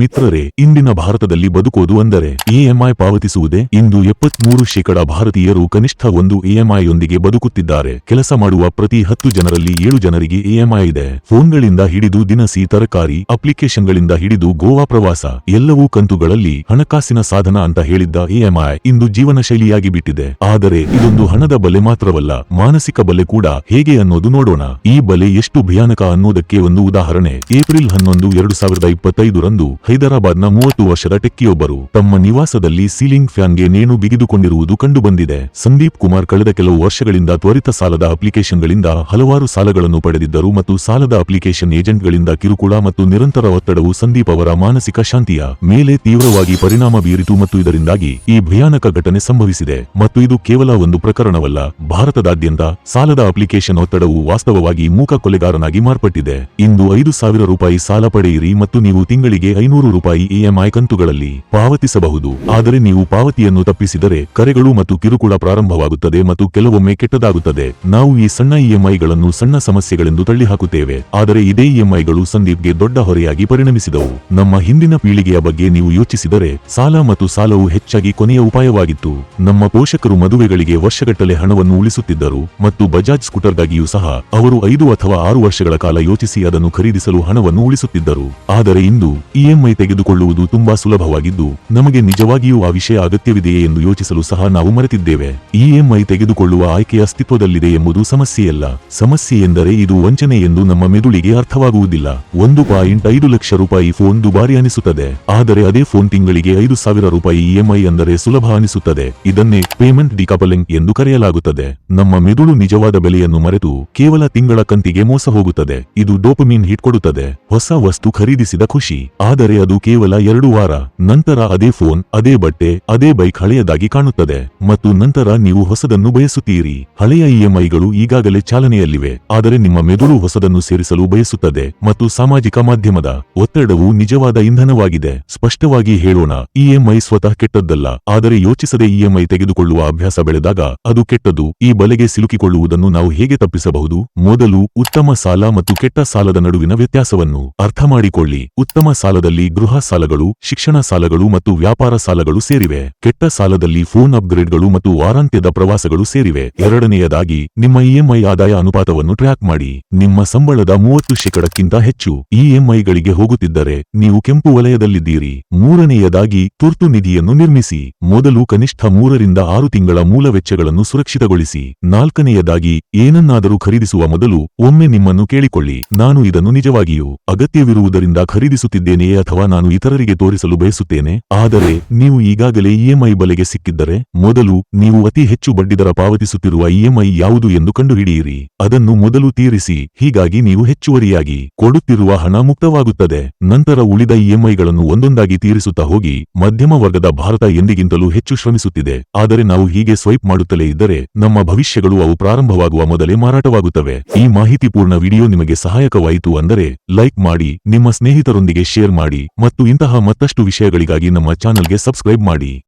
ಮಿತ್ರರೇ, ಇಂದಿನ ಭಾರತದಲ್ಲಿ ಬದುಕೋದು ಅಂದರೆ ಇಎಂಐ ಪಾವತಿಸುವುದೇ? ಇಂದು ಎಪ್ಪತ್ಮೂರು ಶೇಕಡಾ ಭಾರತೀಯರು ಕನಿಷ್ಠ ಒಂದು ಇಎಂಐಯೊಂದಿಗೆ ಬದುಕುತ್ತಿದ್ದಾರೆ. ಕೆಲಸ ಮಾಡುವ ಪ್ರತಿ ಹತ್ತು ಜನರಲ್ಲಿ ಏಳು ಜನರಿಗೆ ಇಎಂಐ ಇದೆ. ಫೋನ್ಗಳಿಂದ ಹಿಡಿದು ದಿನಸಿ, ತರಕಾರಿ, ಅಪ್ಲಿಕೇಶನ್ಗಳಿಂದ ಹಿಡಿದು ಗೋವಾ ಪ್ರವಾಸ, ಎಲ್ಲವೂ ಕಂತುಗಳಲ್ಲಿ ಹಣಕಾಸಿನ ಸಾಧನ ಅಂತ ಹೇಳಿದ್ದ ಇಎಂಐ ಇಂದು ಜೀವನ ಶೈಲಿಯಾಗಿ ಬಿಟ್ಟಿದೆ. ಆದರೆ ಇದೊಂದು ಹಣದ ಬಲೆ ಮಾತ್ರವಲ್ಲ, ಮಾನಸಿಕ ಬಲೆ ಕೂಡ. ಹೇಗೆ ಅನ್ನೋದು ನೋಡೋಣ. ಈ ಬಲೆ ಎಷ್ಟು ಭಯಾನಕ ಅನ್ನೋದಕ್ಕೆ ಒಂದು ಉದಾಹರಣೆ. ಏಪ್ರಿಲ್ ಹನ್ನೊಂದು, ಎರಡು ಸಾವಿರದ ಇಪ್ಪತ್ತೈದರಂದು ಹೈದರಾಬಾದ್ನ ಮೂವತ್ತು ವರ್ಷದ ಟೆಕ್ಕಿಯೊಬ್ಬರು ತಮ್ಮ ನಿವಾಸದಲ್ಲಿ ಸೀಲಿಂಗ್ ಫ್ಯಾನ್ಗೆ ನೇಣು ಬಿಗಿದುಕೊಂಡಿರುವುದು ಕಂಡುಬಂದಿದೆ. ಸಂದೀಪ್ ಕುಮಾರ್ ಕಳೆದ ಕೆಲವು ವರ್ಷಗಳಿಂದ ತ್ವರಿತ ಸಾಲದ ಅಪ್ಲಿಕೇಶನ್ಗಳಿಂದ ಹಲವಾರು ಸಾಲಗಳನ್ನು ಪಡೆದಿದ್ದರು ಮತ್ತು ಸಾಲದ ಅಪ್ಲಿಕೇಶನ್ ಏಜೆಂಟ್ಗಳಿಂದ ಕಿರುಕುಳ ಮತ್ತು ನಿರಂತರ ಒತ್ತಡವು ಸಂದೀಪ್ ಅವರ ಮಾನಸಿಕ ಶಾಂತಿಯ ಮೇಲೆ ತೀವ್ರವಾಗಿ ಪರಿಣಾಮ ಬೀರಿತು ಮತ್ತು ಇದರಿಂದಾಗಿ ಈ ಭಯಾನಕ ಘಟನೆ ಸಂಭವಿಸಿದೆ. ಮತ್ತು ಇದು ಕೇವಲ ಒಂದು ಪ್ರಕರಣವಲ್ಲ, ಭಾರತದಾದ್ಯಂತ ಸಾಲದ ಅಪ್ಲಿಕೇಶನ್ ಒತ್ತಡವು ವಾಸ್ತವವಾಗಿ ಮೂಕ ಕೊಲೆಗಾರನಾಗಿ ಮಾರ್ಪಟ್ಟಿದೆ. ಇಂದು ಐದು ಸಾವಿರ ರೂಪಾಯಿ ಸಾಲ ಪಡೆಯಿರಿ ಮತ್ತು ನೀವು ತಿಂಗಳಿಗೆ ಐನೂರು ರೂಪಾಯಿ ಇಎಂಐ ಕಂತುಗಳಲ್ಲಿ ಪಾವತಿಸಬಹುದು. ಆದರೆ ನೀವು ಪಾವತಿಯನ್ನು ತಪ್ಪಿಸಿದರೆ ಕರೆಗಳು ಮತ್ತು ಕಿರುಕುಳ ಪ್ರಾರಂಭವಾಗುತ್ತದೆ ಮತ್ತು ಕೆಲವೊಮ್ಮೆ ಕೆಟ್ಟದಾಗುತ್ತದೆ. ನಾವು ಈ ಸಣ್ಣ ಇಎಂಐಗಳನ್ನು ಸಣ್ಣ ಸಮಸ್ಯೆಗಳೆಂದು ತಳ್ಳಿಹಾಕುತ್ತೇವೆ. ಆದರೆ ಇದೇ ಇಎಂಐಗಳು ಸಂದೀಪ್ಗೆ ದೊಡ್ಡ ಹೊರೆಯಾಗಿ ಪರಿಣಮಿಸಿದವು. ನಮ್ಮ ಹಿಂದಿನ ಪೀಳಿಗೆಯ ಬಗ್ಗೆ ನೀವು ಯೋಚಿಸಿದರೆ ಸಾಲ ಮತ್ತು ಸಾಲವು ಹೆಚ್ಚಾಗಿ ಕೊನೆಯ ಉಪಾಯವಾಗಿತ್ತು. ನಮ್ಮ ಪೋಷಕರು ಮದುವೆಗಳಿಗೆ ವರ್ಷಗಟ್ಟಲೆ ಹಣವನ್ನು ಉಳಿಸುತ್ತಿದ್ದರು ಮತ್ತು ಬಜಾಜ್ ಸ್ಕೂಟರ್ಗಾಗಿಯೂ ಸಹ ಅವರು ಐದು ಅಥವಾ ಆರು ವರ್ಷಗಳ ಕಾಲ ಯೋಚಿಸಿ ಅದನ್ನು ಖರೀದಿಸಲು ಹಣವನ್ನು ಉಳಿಸುತ್ತಿದ್ದರು. ಆದರೆ ಇಂದು ಇಎಂಐ ತೆಗೆದುಕೊಳ್ಳುವುದು ತುಂಬಾ ಸುಲಭವಾಗಿದ್ದು, ನಮಗೆ ನಿಜವಾಗಿಯೂ ಆ ವಿಷಯ ಅಗತ್ಯವಿದೆಯೇ ಎಂದು ಯೋಚಿಸಲು ಸಹ ನಾವು ಮರೆತಿದ್ದೇವೆ. ಇಎಂಐ ತೆಗೆದುಕೊಳ್ಳುವ ಆಯ್ಕೆ ಅಸ್ತಿತ್ವದಲ್ಲಿದೆ ಎಂಬುದು ಸಮಸ್ಯೆಯಲ್ಲ. ಸಮಸ್ಯೆ ಎಂದರೆ ಇದು ವಂಚನೆ ಎಂದು ನಮ್ಮ ಮೆದುಳಿಗೆ ಅರ್ಥವಾಗುವುದಿಲ್ಲ. ಒಂದು ಪಾಯಿಂಟ್ ಐದು ಲಕ್ಷ ರೂಪಾಯಿ ಫೋನ್ ದುಬಾರಿ ಅನಿಸುತ್ತದೆ. ಆದರೆ ಅದೇ ಫೋನ್ ತಿಂಗಳಿಗೆ ಐದು ಸಾವಿರ ರೂಪಾಯಿ ಇಎಂಐ ಅಂದರೆ ಸುಲಭ ಅನಿಸುತ್ತದೆ. ಇದನ್ನೇ ಪೇಮೆಂಟ್ ಡಿಕಪಲಿಂಗ್ ಎಂದು ಕರೆಯಲಾಗುತ್ತದೆ. ನಮ್ಮ ಮೆದುಳು ನಿಜವಾದ ಬೆಲೆಯನ್ನು ಮರೆತು ಕೇವಲ ತಿಂಗಳ ಕಂತಿಗೆ ಮೋಸ ಹೋಗುತ್ತದೆ. ಇದು ಡೋಪಮೀನ್ ಹಿಟ್ ಕೊಡುತ್ತದೆ. ಹೊಸ ವಸ್ತು ಖರೀದಿಸಿದ ಖುಷಿ. ಆದರೆ ಅದು ಕೇವಲ ಎರಡು ವಾರ, ನಂತರ ಅದೇ ಫೋನ್, ಅದೇ ಬಟ್ಟೆ, ಅದೇ ಬೈಕ್ ಹಳೆಯದಾಗಿ ಕಾಣುತ್ತದೆ ಮತ್ತು ನಂತರ ನೀವು ಹೊಸದನ್ನು ಬಯಸುತ್ತೀರಿ. ಹಳೆಯ ಇಎಂಐಗಳು ಈಗಾಗಲೇ ಚಾಲನೆಯಲ್ಲಿವೆ, ಆದರೆ ನಿಮ್ಮ ಮೆದುಳು ಹೊಸದನ್ನು ಸೇರಿಸಲು ಬಯಸುತ್ತದೆ ಮತ್ತು ಸಾಮಾಜಿಕ ಮಾಧ್ಯಮದ ಒತ್ತಡವು ನಿಜವಾದ ಇಂಧನವಾಗಿದೆ. ಸ್ಪಷ್ಟವಾಗಿ ಹೇಳೋಣ ಇಎಂಐ ಸ್ವತಃ ಕೆಟ್ಟದ್ದಲ್ಲ, ಆದರೆ ಯೋಚಿಸದೆ ಇಎಂಐ ತೆಗೆದುಕೊಳ್ಳುವ ಅಭ್ಯಾಸ ಬೆಳೆದಾಗ ಅದು ಕೆಟ್ಟದು ಈ ಬಲೆಗೆ ಸಿಲುಕಿಕೊಳ್ಳುವುದನ್ನು ನಾವು ಹೇಗೆ ತಪ್ಪಿಸಬಹುದು? ಮೊದಲು ಉತ್ತಮ ಸಾಲ ಮತ್ತು ಕೆಟ್ಟ ಸಾಲದ ನಡುವಿನ ವ್ಯತ್ಯಾಸವನ್ನು ಅರ್ಥ ಮಾಡಿಕೊಳ್ಳಿ. ಉತ್ತಮ ಸಾಲದಲ್ಲಿ ಗೃಹ ಸಾಲಗಳು, ಶಿಕ್ಷಣ ಸಾಲಗಳು ಮತ್ತು ವ್ಯಾಪಾರ ಸಾಲಗಳು ಸೇರಿವೆ. ಕೆಟ್ಟ ಸಾಲದಲ್ಲಿ ಫೋನ್ ಅಪ್ಗ್ರೇಡ್ಗಳು ಮತ್ತು ವಾರಾಂತ್ಯದ ಪ್ರವಾಸಗಳು ಸೇರಿವೆ. ಎರಡನೆಯದಾಗಿ, ನಿಮ್ಮ ಇಎಂಐ ಆದಾಯ ಅನುಪಾತವನ್ನು ಟ್ರ್ಯಾಕ್ ಮಾಡಿ. ನಿಮ್ಮ ಸಂಬಳದ ಮೂವತ್ತು ಶೇಕಡಕ್ಕಿಂತ ಹೆಚ್ಚು ಇಎಂಐಗಳಿಗೆ ಹೋಗುತ್ತಿದ್ದರೆ, ನೀವು ಕೆಂಪು ವಲಯದಲ್ಲಿದ್ದೀರಿ. ಮೂರನೆಯದಾಗಿ, ತುರ್ತು ನಿಧಿಯನ್ನು ನಿರ್ಮಿಸಿ. ಮೊದಲು ಕನಿಷ್ಠ ಮೂರರಿಂದ ಆರು ತಿಂಗಳ ಮೂಲ ವೆಚ್ಚಗಳನ್ನು ಸುರಕ್ಷಿತಗೊಳಿಸಿ. ನಾಲ್ಕನೆಯದಾಗಿ, ಏನನ್ನಾದರೂ ಖರೀದಿಸುವ ಮೊದಲು ಒಮ್ಮೆ ನಿಮ್ಮನ್ನು ಕೇಳಿಕೊಳ್ಳಿ. ನಾನು ಇದನ್ನು ನಿಜವಾಗಿಯೂ ಅಗತ್ಯವಿರುವುದರಿಂದ ಖರೀದಿಸುತ್ತಿದ್ದೇನೆಯೇ ಅಥವಾ ನಾನು ಇತರರಿಗೆ ತೋರಿಸಲು ಬಯಸುತ್ತೇನೆ. ಆದರೆ ನೀವು ಈಗಾಗಲೇ ಇಎಂಐ ಬಲೆಗೆ ಸಿಕ್ಕಿದ್ದರೆ ಮೊದಲು ನೀವು ಅತಿ ಹೆಚ್ಚು ಬಡ್ಡಿದರ ಪಾವತಿಸುತ್ತಿರುವ ಇಎಂಐ ಯಾವುದು ಎಂದು ಕಂಡುಹಿಡಿಯಿರಿ. ಅದನ್ನು ಮೊದಲು ತೀರಿಸಿ, ಹೀಗಾಗಿ ನೀವು ಹೆಚ್ಚುವರಿಯಾಗಿ ಕೊಡುತ್ತಿರುವ ಹಣ ಮುಕ್ತವಾಗುತ್ತದೆ. ನಂತರ ಉಳಿದ ಇಎಂಐಗಳನ್ನು ಒಂದೊಂದಾಗಿ ತೀರಿಸುತ್ತಾ ಹೋಗಿ, ಮಧ್ಯಮ ವರ್ಗದ ಭಾರತ ಎಂದಿಗಿಂತಲೂ ಹೆಚ್ಚು ಶ್ರಮಿಸುತ್ತಿದೆ. ಆದರೆ ನಾವು ಹೀಗೆ ಸ್ವೈಪ್ ಮಾಡುತ್ತಲೇ ಇದ್ದರೆ, ನಮ್ಮ ಭವಿಷ್ಯಗಳು ಅವು ಪ್ರಾರಂಭವಾಗುವ ಮೊದಲೇ ಮಾರಾಟವಾಗುತ್ತವೆ. ಈ ಮಾಹಿತಿಪೂರ್ಣ ವಿಡಿಯೋ ನಿಮಗೆ ಸಹಾಯಕವಾಯಿತು ಅಂದರೆ, ಲೈಕ್ ಮಾಡಿ, ನಿಮ್ಮ ಸ್ನೇಹಿತರೊಂದಿಗೆ ಶೇರ್ ಮತ್ತು ಇಂತಹ ಮತ್ತಷ್ಟು ವಿಷಯಗಳಿಗಾಗಿ ನಮ್ಮ ಚಾನಲ್ಗೆ ಸಬ್ಸ್ಕ್ರೈಬ್ ಮಾಡಿ.